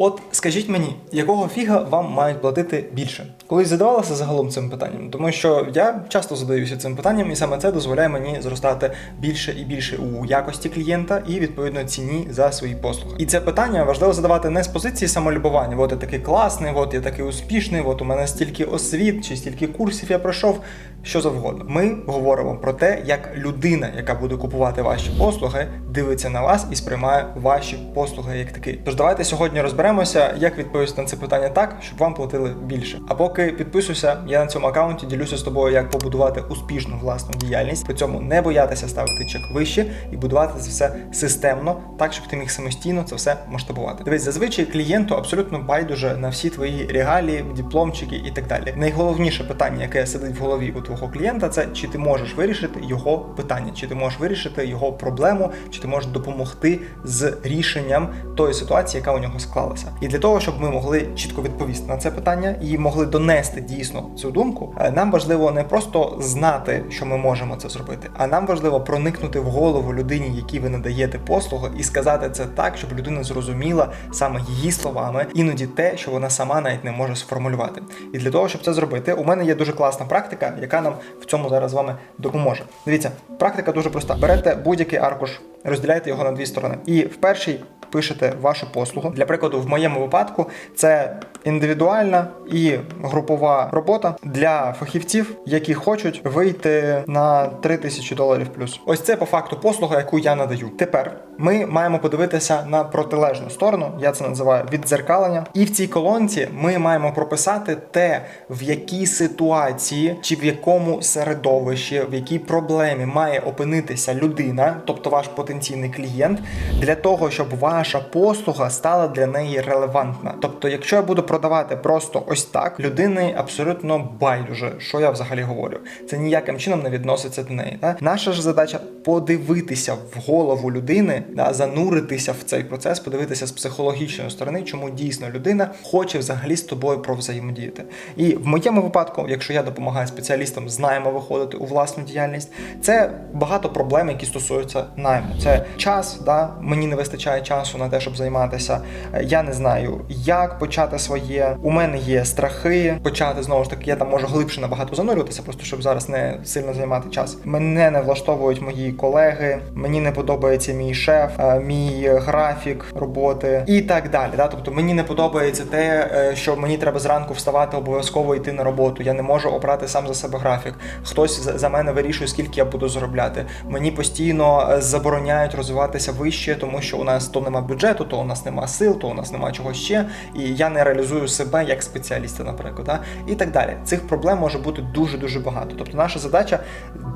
От скажіть мені, якого фіга вам мають платити більше? Колись задавалася загалом цим питанням, тому що я часто задаюся цим питанням, і саме це дозволяє мені зростати більше і більше у якості клієнта і відповідно ціні за свої послуги. І це питання важливо задавати не з позиції самолюбування. От я такий класний, от я такий успішний, от у мене стільки освіт чи стільки курсів я пройшов. Що завгодно. Ми говоримо про те, як людина, яка буде купувати ваші послуги, дивиться на вас і сприймає ваші послуги як такі. Тож давайте сьогодні розберемося, як відповісти на це питання так, щоб вам платили більше. А поки підписуйся, я на цьому аккаунті ділюся з тобою, як побудувати успішну власну діяльність, при цьому не боятися ставити чек вище і будувати це все системно, так щоб ти міг самостійно це все масштабувати. Дивись, зазвичай клієнту абсолютно байдуже на всі твої регалії, дипломчики і так далі. Найголовніше питання, яке сидить в голові у твого клієнта, це чи ти можеш вирішити його питання, чи ти можеш вирішити його проблему, чи ти можеш допомогти з рішенням тої ситуації, яка у нього склалася. І для того, щоб ми могли чітко відповісти на це питання і могли донести дійсно цю думку, е, нам важливо не просто знати, що ми можемо це зробити, а нам важливо проникнути в голову людині, якій ви надаєте послуги, і сказати це так, щоб людина зрозуміла саме її словами, іноді те, що вона сама навіть не може сформулювати. І для того, щоб це зробити, у мене є дуже класна практика, яка нам в цьому зараз з вами допоможе. Дивіться, практика дуже проста. Берете будь-який аркуш, розділяєте його на дві сторони, і в першій пишете вашу послугу. Для прикладу, в моєму випадку це індивідуальна і групова робота для фахівців, які хочуть вийти на 3000 доларів плюс. Ось це по факту послуга, яку я надаю. Тепер ми маємо подивитися на протилежну сторону. Я це називаю віддзеркалення. І в цій колонці ми маємо прописати те, в якій ситуації чи в якому середовищі, в якій проблемі має опинитися людина, тобто ваш потенційний клієнт, для того, щоб ваша послуга стала для неї релевантна. Тобто, якщо я буду продавати просто ось так, людини абсолютно байдуже, що я взагалі говорю. Це ніяким чином не відноситься до неї. Да? Наша ж задача подивитися в голову людини, да, зануритися в цей процес, подивитися з психологічної сторони, чому дійсно людина хоче взагалі з тобою провзаємодіяти. І в моєму випадку, якщо я допомагаю спеціалістам, знаємо виходити у власну діяльність, це багато проблем, які стосуються найму. Це час, да, мені не вистачає часу на те, щоб займатися. Е, Я не знаю, як почати своє. У мене є страхи почати знову ж таки. Я там можу глибше набагато занурюватися, просто щоб зараз не сильно займати час. Мене не влаштовують мої колеги, мені не подобається мій шеф, е, мій графік роботи і так далі. Да? Тобто мені не подобається те, е, що мені треба зранку вставати, обов'язково йти на роботу. Я не можу обрати сам за себе графік. Хтось за- мене вирішує, скільки я буду заробляти. Мені постійно забороняють розвиватися вище, тому що у нас то нема бюджету, то у нас нема сил, то у нас нема чого ще, і я не реалізую себе як спеціаліста, наприклад, да? і так далі. Цих проблем може бути дуже дуже багато. Тобто, наша задача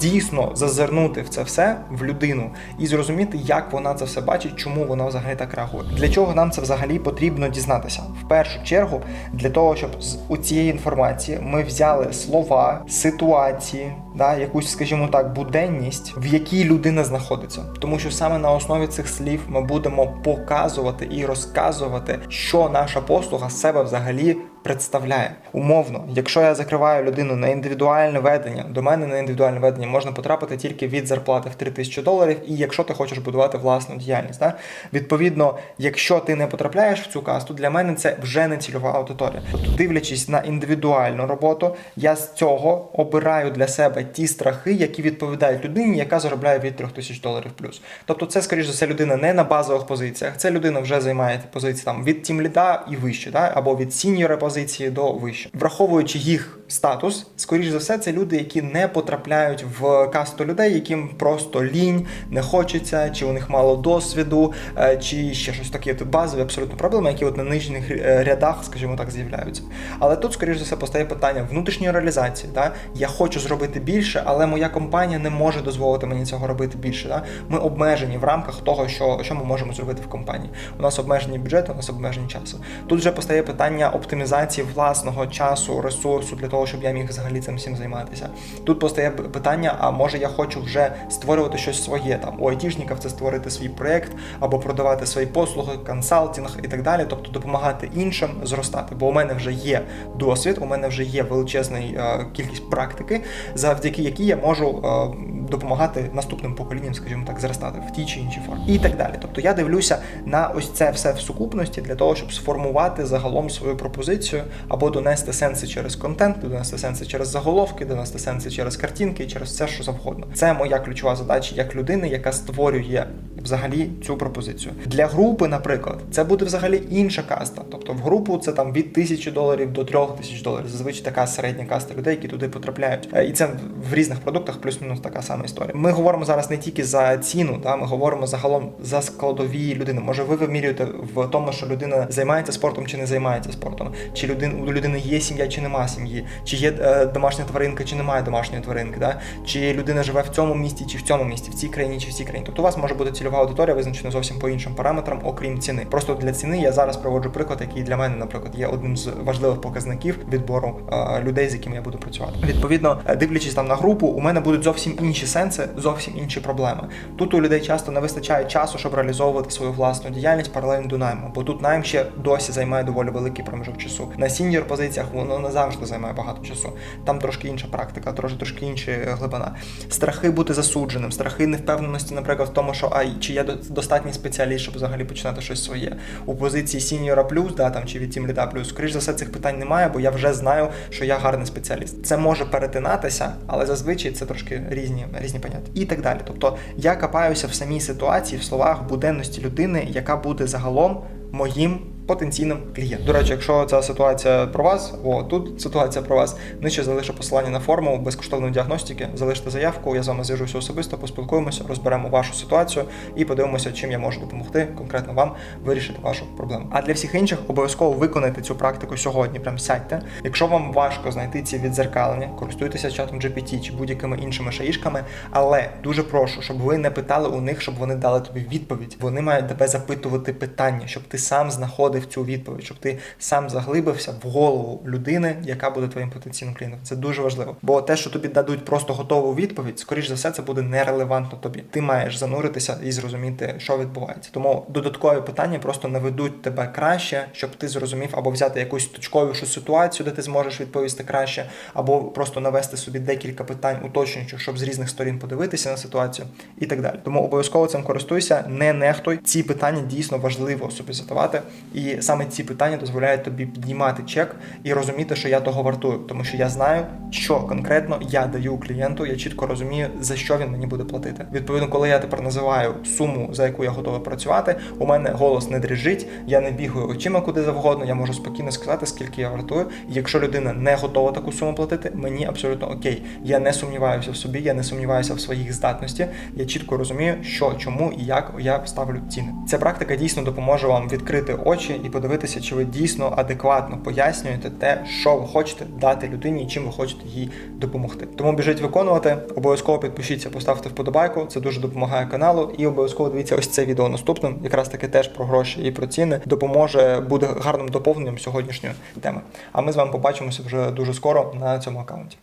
дійсно зазирнути в це все в людину і зрозуміти, як вона це все бачить, чому вона взагалі так реагує. Для чого нам це взагалі потрібно дізнатися? В першу чергу, для того, щоб з у цієї інформації ми взяли слова, ситуації, да, якусь, скажімо так, буденність, в якій людина знаходиться. Тому що саме на основі цих слів ми будемо показувати і розказувати, що наша послуга себе взагалі представляє. Умовно, якщо я закриваю людину на індивідуальне ведення, до мене на індивідуальне ведення можна потрапити тільки від зарплати в 3000 доларів, і якщо ти хочеш будувати власну діяльність. Да? Відповідно, якщо ти не потрапляєш в цю касту, для мене це вже не цільова аудиторія. Тобто, дивлячись на індивідуальну роботу, я з цього обираю для себе ті страхи, які відповідають людині, яка заробляє від 3000 доларів плюс. Тобто, це скоріш за все людина не на базових позиціях. Це людина вже займає позиції там від тімліда і вище, да? або від сіньора позиції до вище. Враховуючи їх статус, скоріш за все, це люди, які не потрапляють в касту людей, яким просто лінь, не хочеться, чи у них мало досвіду, е, чи ще щось таке. Це базові абсолютно проблеми, які от на нижніх е, рядах, скажімо так, з'являються. Але тут, скоріш за все, постає питання внутрішньої реалізації. Да? Я хочу зробити більше, але моя компанія не може дозволити мені цього робити більше. Да? Ми обмежені в рамках того, що, що ми можемо зробити в компанії. У нас обмежені бюджети, у нас обмежені часу. Тут вже постає питання оптимізації власного часу, ресурсу для того, щоб я міг взагалі цим всім займатися. Тут постає питання: а може я хочу вже створювати щось своє там у айтішників це створити свій проект або продавати свої послуги, консалтинг і так далі, тобто допомагати іншим зростати. Бо у мене вже є досвід, у мене вже є величезна е, кількість практики, завдяки якій я можу е, допомагати наступним поколінням, скажімо так, зростати в тій чи іншій формі. І так далі. Тобто я дивлюся на ось це все в сукупності для того, щоб сформувати загалом свою пропозицію або донести сенси через контент, донести сенси через заголовки, донести сенси через картинки, через все, що завгодно. Це моя ключова задача як людини, яка створює взагалі цю пропозицію. Для групи, наприклад, це буде взагалі інша каста. Тобто в групу це там від тисячі доларів до трьох тисяч доларів. Зазвичай така середня каста людей, які туди потрапляють. Е, І це в різних продуктах плюс-мінус така сама історія. Ми говоримо зараз не тільки за ціну, та ми говоримо загалом за складові людини. Може, ви вимірюєте в тому, що людина займається спортом чи не займається спортом, чи людин, у людини є сім'я чи нема сім'ї, чи є е, домашня тваринка, чи немає домашньої тваринки, да? чи людина живе в цьому місті, чи в цьому місті, в цій країні, чи в цій країні. Тобто у вас може бути цільова аудиторія визначена зовсім по іншим параметрам, окрім ціни. Просто для ціни я зараз проводжу приклад, який для мене, наприклад, є одним з важливих показників відбору е, людей, з якими я буду працювати. Відповідно, е, дивлячись там на групу, у мене будуть зовсім інші сенси, зовсім інші проблеми. Тут у людей часто не вистачає часу, щоб реалізовувати свою власну діяльність паралельно до найму, бо тут найм ще досі займає доволі великий проміжок часу. На сіньор позиціях воно не завжди займає багато часу. Там трошки інша практика, трошки трошки інша глибина. Страхи бути засудженим, страхи невпевненості, наприклад, в тому, що а чи я до- достатній спеціаліст, щоб взагалі починати щось своє. У позиції сіньора плюс, да, там чи від тім ліда плюс, скоріш за все, цих питань немає, бо я вже знаю, що я гарний спеціаліст. Це може перетинатися, але зазвичай це трошки різні, різні поняття. І так далі. Тобто я копаюся в самій ситуації, в словах буденності людини, яка буде загалом моїм потенційним клієнтом. До речі, якщо ця ситуація про вас, о, тут ситуація про вас, нижче залишу посилання на форму безкоштовної діагностики, залиште заявку, я з вами зв'яжуся особисто, поспілкуємося, розберемо вашу ситуацію і подивимося, чим я можу допомогти конкретно вам вирішити вашу проблему. А для всіх інших обов'язково виконайте цю практику сьогодні. Прям сядьте. Якщо вам важко знайти ці відзеркалення, користуйтеся чатом GPT чи будь-якими іншими шаїшками, але дуже прошу, щоб ви не питали у них, щоб вони дали тобі відповідь. Вони мають тебе запитувати питання, щоб ти сам знаходив цю відповідь, щоб ти сам заглибився в голову людини, яка буде твоїм потенційним клієнтом. Це дуже важливо. Бо те, що тобі дадуть просто готову відповідь, скоріш за все, це буде нерелевантно тобі. Ти маєш зануритися і зрозуміти, що відбувається. Тому додаткові питання просто наведуть тебе краще, щоб ти зрозумів або взяти якусь точковішу ситуацію, де ти зможеш відповісти краще, або просто навести собі декілька питань уточнюючих, щоб з різних сторін подивитися на ситуацію і так далі. Тому обов'язково цим користуйся, не нехтуй. Ці питання дійсно важливо собі задавати. І саме ці питання дозволяють тобі піднімати чек і розуміти, що я того вартую, тому що я знаю, що конкретно я даю клієнту, я чітко розумію, за що він мені буде платити. Відповідно, коли я тепер називаю суму, за яку я готовий працювати, у мене голос не дрижить, я не бігаю очима куди завгодно, я можу спокійно сказати, скільки я вартую. І якщо людина не готова таку суму платити, мені абсолютно окей. Я не сумніваюся в собі, я не сумніваюся в своїх здатності. Я чітко розумію, що, чому і як я ставлю ціни. Ця практика дійсно допоможе вам відкрити очі і подивитися, чи ви дійсно адекватно пояснюєте те, що ви хочете дати людині і чим ви хочете їй допомогти. Тому біжіть виконувати. Обов'язково підпишіться, поставте вподобайку. Це дуже допомагає каналу. І обов'язково дивіться ось це відео наступним, якраз таки теж про гроші і про ціни. Допоможе буде гарним доповненням сьогоднішньої теми. А ми з вами побачимося вже дуже скоро на цьому аккаунті.